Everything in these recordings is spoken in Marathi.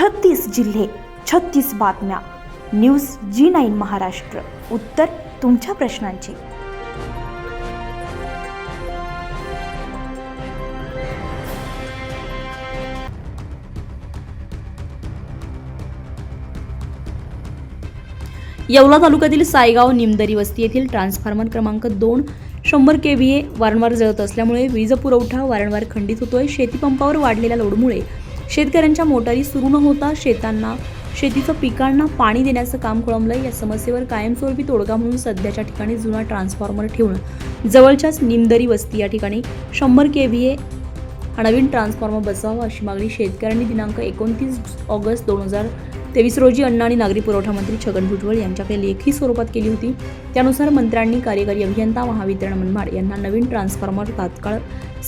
छत्तीस जिल्हे छत्तीस बातम्या. न्यूज जी नाईन महाराष्ट्र. उत्तर तुमच्या प्रश्नांची. येवला तालुक्यातील सायगाव निमदरी वस्ती येथील ट्रान्सफॉर्मर क्रमांक दोन शंभर के व्ही ए वारंवार जळत असल्यामुळे वीज पुरवठा वारंवार खंडित होतोय. शेतीपंपावर वाढलेल्या लोडमुळे शेतकऱ्यांच्या मोटारी सुरू न होता शेतांना शेतीचं पिकांना पाणी देण्याचं काम खोळंबलं या समस्येवर कायमस्वरूपी तोडगा म्हणून सध्याच्या ठिकाणी जुना ट्रान्सफॉर्मर ठेवून जवळच्याच निमदरी वस्ती या ठिकाणी शंभर के व्ही ए हा नवीन ट्रान्सफॉर्मर बसवावा अशी मागणी शेतकऱ्यांनी दिनांक एकोणतीस ऑगस्ट दोन हजार तेवीस रोजी अन्न आणि नागरी पुरवठा मंत्री छगन भुजबळ यांच्याकडे लेखी स्वरूपात केली होती. त्यानुसार मंत्र्यांनी कार्यकारी अभियंता महावितरण मनमाड यांना नवीन ट्रान्सफॉर्मर तात्काळ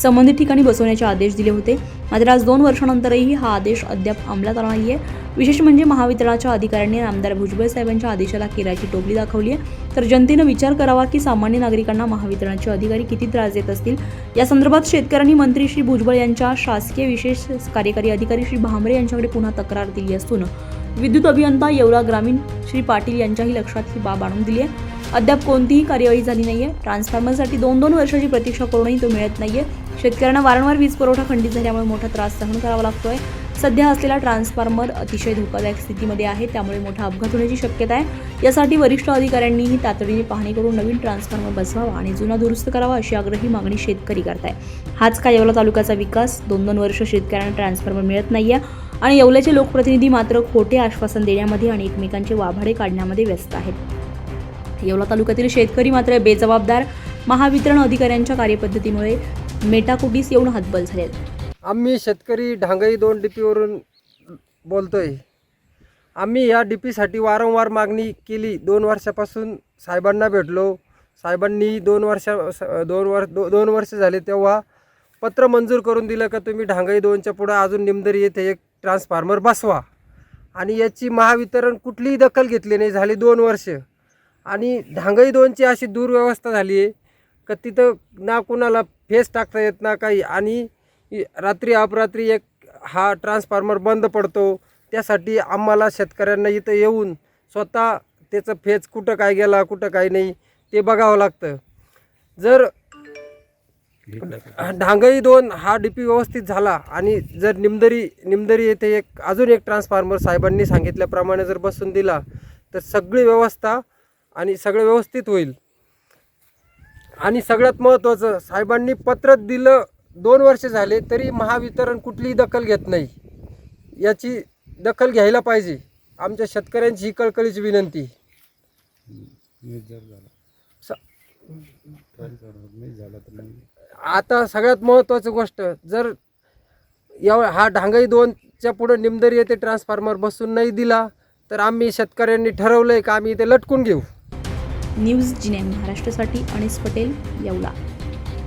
संबंधित ठिकाणी बसवण्याचे आदेश दिले होते. मात्र आज दोन वर्षानंतरही हा आदेश अद्याप अंमलात आला नाहीये. विशेष म्हणजे महावितरणाच्या अधिकाऱ्यांनी आमदार भुजबळ साहेबांच्या आदेशाला केराची टोपली दाखवली आहे. तर जनतेनं विचार करावा की सामान्य नागरिकांना महावितरणाचे अधिकारी किती त्रास देत असतील? या संदर्भात शेतकऱ्यांनी मंत्री श्री भुजबळ यांच्या शासकीय विशेष कार्यकारी अधिकारी श्री भांबरे यांच्याकडे पुन्हा तक्रार दिली असून विद्युत अभियंता येवला ग्रामीण श्री पाटील यांच्याही लक्षात ही बाब आणून दिली आहे. अद्याप कोणतीही कार्यवाही झाली नाहीये. ट्रान्सफॉर्मरसाठी दोन दोन वर्षाची प्रतीक्षा करूनही तो मिळत नाहीये. शेतकऱ्यांना वारंवार वीज पुरवठा खंडित झाल्यामुळे मोठा त्रास सहन करावा लागतोय. सध्या असलेला ट्रान्सफॉर्मर अतिशय धोकादायक स्थितीमध्ये आहे त्यामुळे मोठा अपघात होण्याची शक्यता आहे. यासाठी वरिष्ठ अधिकाऱ्यांनीही तातडीने पाहणी करून नवीन ट्रान्सफॉर्मर बसवावा आणि जुना दुरुस्त करावा अशी आग्रही मागणी शेतकरी करताय. हाच का येवला तालुक्याचा विकास? दोन दोन वर्ष शेतकऱ्यांना ट्रान्सफॉर्मर मिळत नाही आहे आणि येवल्याचे लोकप्रतिनिधी मात्र खोटे आश्वासन देण्यामध्ये आणि एकमेकांचे वाभाडे काढण्यामध्ये व्यस्त आहेत. येवला तालुक्यातील शेतकरी मात्र बेजबाबदार. महावितरण अधिकाऱ्यांच्या कार्यपद्धतीमुळे मेटाकुटीस येऊन हतबल झाले आम्ही शेतकरी ढांगई दोन डी पीवरून बोलतोय. आम्ही या डी पीसाठी वारंवार मागणी केली. दोन वर्षापासून साहेबांना भेटलो. साहेबांनी दोन वर्षा दोन वर्ष दो दोन वर्ष झाले तेव्हा पत्र मंजूर करून दिलं का तुम्ही ढांगई दोनच्या पुढं अजून निमदरी येथे एक ट्रान्सफॉर्मर बसवा. आणि याची महावितरण कुठलीही दखल घेतली नाही. झाली दोन वर्ष. आणि ढांगई दोनची अशी दुर्व्यवस्था झाली आहे का तिथं ना कुणाला फेस टाकता येत ना काही. आणि रात्री अपरात्री एक हा ट्रान्सफॉर्मर बंद पडतो. त्यासाठी आम्हाला शेतकऱ्यांना इथं येऊन स्वतः त्याचं फेज कुठं काय गेला कुठं काय नाही ते बघावं लागतं. जर ढांगई दोन हा डी पी व्यवस्थित झाला आणि जर निमदरी निमदरी येथे एक अजून एक ट्रान्सफॉर्मर साहेबांनी सांगितल्याप्रमाणे जर बसून दिला तर सगळी व्यवस्था आणि सगळं व्यवस्थित होईल. आणि सगळ्यात महत्त्वाचं साहेबांनी पत्र दिलं दोन वर्ष झाले तरी महावितरण कुठलीही दखल घेत नाही. याची दखल घ्यायला पाहिजे. आमच्या शेतकऱ्यांची ही कळकळीची विनंती. स- आता सगळ्यात महत्त्वाची गोष्ट जर या हा ढांगाई दोनच्या पुढे निमदरी येथे ट्रान्सफॉर्मर बसून नाही दिला तर आम्ही शेतकऱ्यांनी ठरवलं आहे का आम्ही इथे लटकून घेऊ. न्यूज जिने महाराष्ट्रासाठी अनिस पटेल येवला.